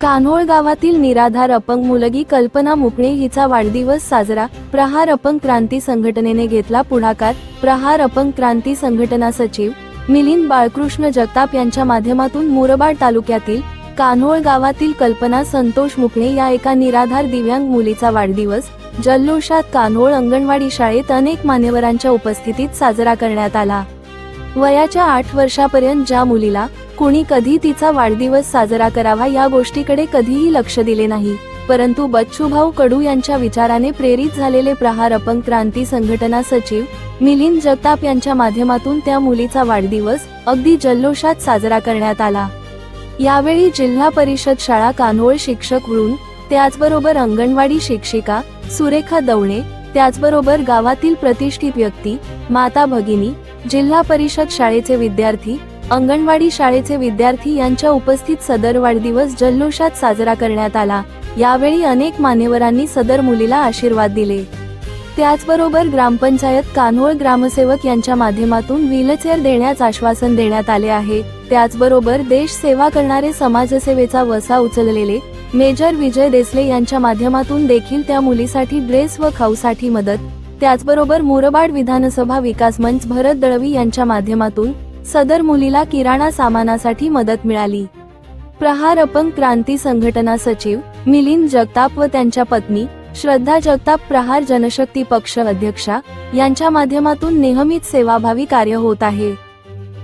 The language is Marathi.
कान्होळ गावातील निराधार अपंग मुलगी कल्पना मुकणे हिचा वाढदिवस साजरा. प्रहार अपंग क्रांती संघटनेने घेतला पुढाकार. प्रहार अपंग क्रांती संघटना सचिव. मिलिंद बाळकृष्ण जगताप यांच्या माध्यमातून मुरबाड तालुक्यातील कान्होळ गावातील कल्पना संतोष मुकणे या एका निराधार दिव्यांग मुलीचा वाढदिवस. जल्लोषात कान्होळ अंगणवाडी शाळेत अनेक मान्यवरांच्या उपस्थितीत साजरा करण्यात आला. वयाच्या आठ वर्षापर्यंत ज्या मुलीला कुणी कधी तिचा वाढदिवस साजरा करावा या गोष्टीकडे कधीही लक्ष दिले नाही. परंतु बच्चूभाऊ कडू यांच्या विचाराने प्रेरित झालेले प्रहार अपंग क्रांती संघटना सचिव मिलिंद जगताप यांच्या माध्यमातून त्या मुलीचा वाढदिवस अगदी जल्लोषात साजरा करण्यात आला. यावेळी जिल्हा परिषद शाळा कान्होळ शिक्षक वृंद त्याचबरोबर अंगणवाडी शिक्षिका सुरेखा दवणे त्याचबरोबर गावातील प्रतिष्ठित व्यक्ती माता भगिनी जिल्हा परिषद शाळेचे विद्यार्थी अंगणवाडी शाळेचे विद्यार्थी यांच्या उपस्थित सदर वाढदिवस जल्लोषात साजरा करण्यात आला. यावेळी अनेक मान्यवरांनी सदर मुलीला आशीर्वाद दिले. त्याचबरोबर ग्रामपंचायत कान्होळ ग्रामसेवक यांच्या माध्यमातून व्हीलचेअर देण्यास आश्वासन देण्यात आले आहे. त्याचबरोबर देश सेवा करणारे समाजसेवेचा वसा उचललेले मेजर विजय देसले यांच्या माध्यमातून देखील त्या मुलीसाठी ड्रेस व खाऊसाठी मदत. त्याचबरोबर मुरबाड विधानसभा विकास मंच भरत दळवी यांच्या माध्यमातून सदर मुलीला किराणा सामानासाठी मदत मिळाली. प्रहार अपंग क्रांती संघटना सचिव मिलिंद जगताप व त्यांच्या पत्नी श्रद्धा जगताप प्रहार जनशक्ती पक्ष अध्यक्षा यांच्या माध्यमातून नेहमीच सेवाभावी कार्य होत आहे.